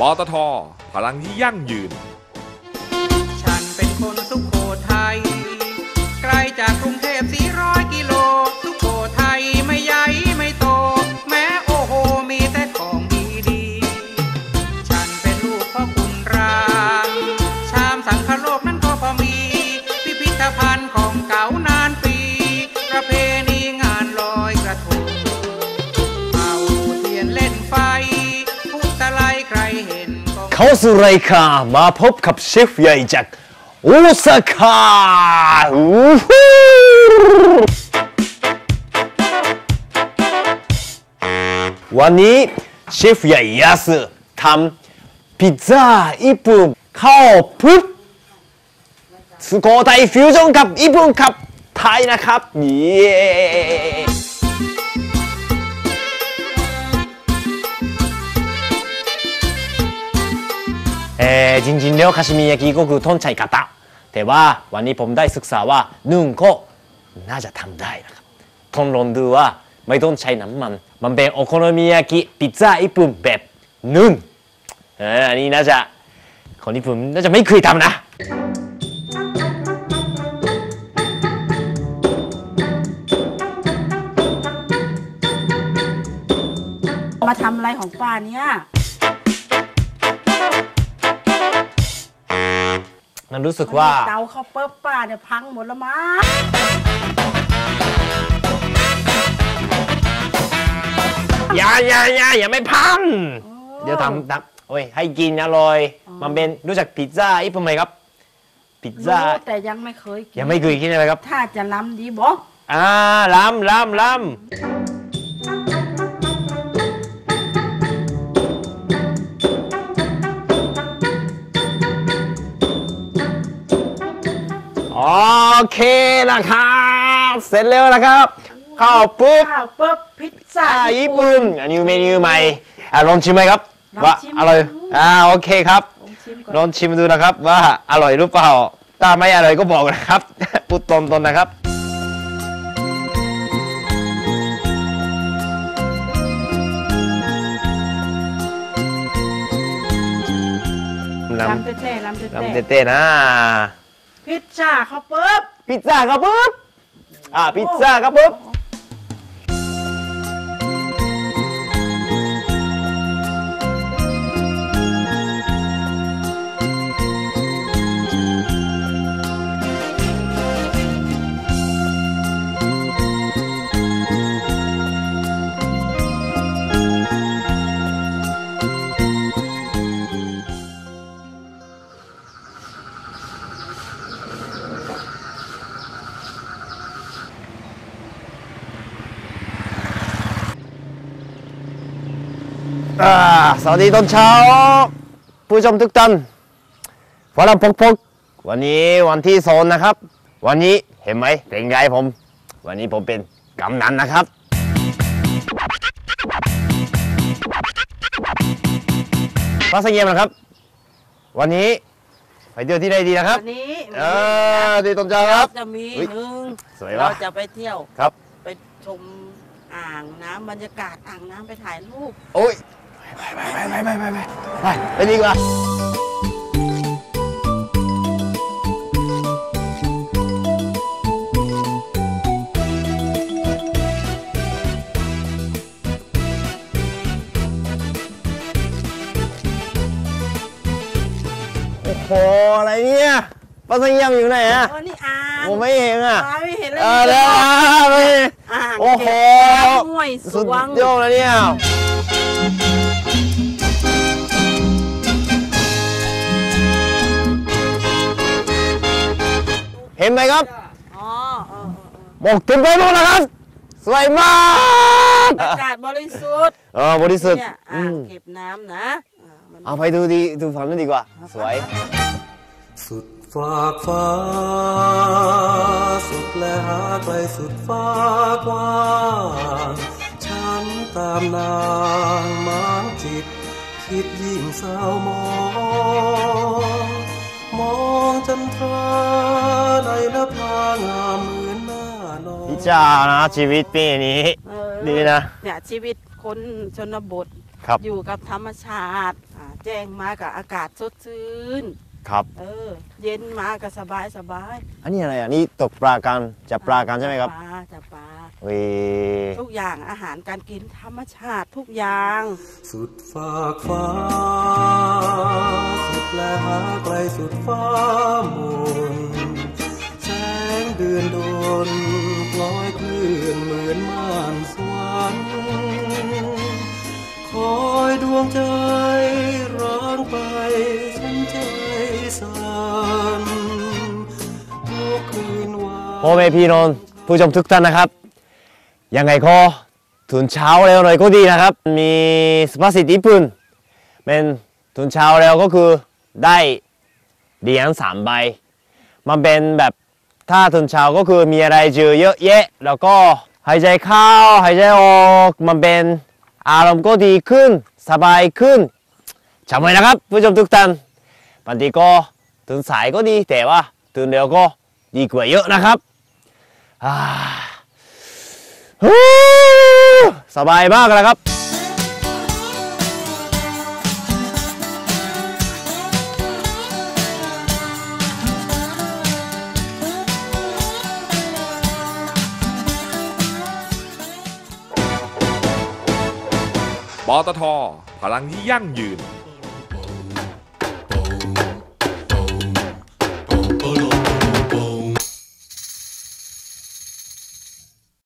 ปตท พลังที่ยั่งยืน ฉันเป็นคนสุขโขทัยไกลจากกรุงเทพ เข้าสู่รายการมาพบกับเชฟใหญ่จากโอซาก้าวันนี้เชฟใหญ่ยาสทำพิซซ่าญี่ปุ่นข้าวพุทสุโขทัยฟิวชั่นกับญี่ปุ่นกับไทยนะครับ เย้ จริงๆแล้วคาชิมิยากิก็คือต้นใช้กระทะแต่ว่าวันนี้ผมได้ศึกษาว่านึ่งก็น่าจะทำได้นะครับทนลองดูว่าไม่ต้องใช้น้ำมัน มันเป็นโอโคโนมิยากิพิซซ่าญี่ปุ่นแบบนึ่งเอออันนี้น่าจะคนญี่ปุ่นน่าจะไม่เคยทำนะมาทำอะไรของป้าเนี่ย มันรู้สึกว่า เตาเขาเปิ๊บป้าเนี่ยพังหมดแล้วมั้งอย่าอย่าอย่าอย่าไม่พัง เดี๋ยวทำทำโอ้ยให้กินอร่อย มันเป็นรู้จักพิซซ่าญี่ปุ่นไหมครับ พิซซ่า รู้แต่ยังไม่เคยกินยังไม่เคยกินเลยครับ ถ้าจะล้ำดีบอกอ่าล้ำล้ำล้ำ เคนะครับเสร็จแล้วนะครับข้าวปุ๊บข้าวเปิ๊บพิซซ่าอ่าญี่ปุ่นอันนี้เมนูใหม่อะลองชิมไหมครับลองว่าชิมอร่อยดูอ่าโอเคครับลองชิมก่อนลองชิมดูนะครับว่าอร่อยหรือเปล่าถ้าไม่อร่อยก็บอกนะครับพูดตรงๆนะครับลล้ำเต้ๆล้ำำเต้ลำเต้ๆนะๆพิซซ่าข้าวเปิ๊บ พิซซ่าครับปุ๊บอ่าพิซซ่าครับปุ๊บ สวัสดีตอนเช้า ผู้ชมทุกท่านฝรั่งพกพกวันนี้วันที่โซนนะครับ วันนี้เห็นไหมเป็นไงผม วันนี้ผมเป็นกำนันนะครับพระสังเกตนะครับ วันนี้ไปเที่ยวที่ใดดีนะครับ วันนี้เออดีตอนเช้าครับ จะมีอุ๊ยหนึ่งสวยเราวะจะไปเที่ยวครับ ไปชมอ่างน้ำบรรยากาศอ่างน้ำไปถ่ายรูป โอ้ย ไปไปไปไปไปไปไปไปไปดีกว่าโอ้โหอะไรเนี่ยปลาสงเยี่ยมอยู่ไหนอะเออนี่อ่าผมไม่เห็นอะตาไม่เห็นเลยเออแล้วไป อ่างโอ้โห เก็บน้ำห้วยสสุดวง ยอดเลยเนี่ย เห็นไหมครับ อ๋อเออเออเออบอกถึงไปหมดแล้วครับ สวยมากอากาศบริสุทธิ์เออบริสุทธิ์เนี่ยอือ่างมเก็บน้ำนะอ่ามัน เอาไปดูดีดูฝั่งนู้นดีกว่า สวย สุดฝากฟ้า สุดและหาไกลสุดฟ้ากว้างฉันตามนางหมางจิต คิดยิ่งเศร้ามอง มองจันทราในนภางามเหมือนหน้านองพี่จานะชีวิตปีนี้ เออดีนะ เนี่ยชีวิตคนชนบท ครับ อยู่กับธรรมชาติอ่าแจ้งมากับอากาศสดชื่น ครับ เออ เย็นมาก็สบายสบายอันนี้อะไรอะนี่ตกปลากันจับปลากันใช่ไหมครับจัปลาจับปลาเว้ยทุกอย่างอาหารการกินธรรมชาติทุกอย่างสุดฟากฟ้า สุดแลหาไกลสุดฟ้ามุนแสงเดือนโดนกลอยคลื่นเหมือนม่านสวรรค์คอยดวงใจ พ่อแม่พี่น้องผู้ชมทุกท่านนะครับ ยังไงก็ถึงเช้าแล้วหน่อยก็ดีนะครับ มีสภาษิตญี่ปุ่นเป็นถึงเช้าแล้วก็คือได้เหรียญสามใบ มันเป็นแบบถ้าถึงเช้าก็คือมีอะไรเจอเยอะแยะ แล้วก็หายใจเข้าหายใจออกมันเป็นอารมณ์ก็ดีขึ้น สบายขึ้นจำไว้นะครับ ผู้ชมทุกท่าน บางทีก็ถึงสายก็ดีแต่ว่าตื่นเร็วก็ดีกว่าเยอะนะครับอ่าฮู้สบายมากเลยครับ ปตท พลังที่ยั่งยืน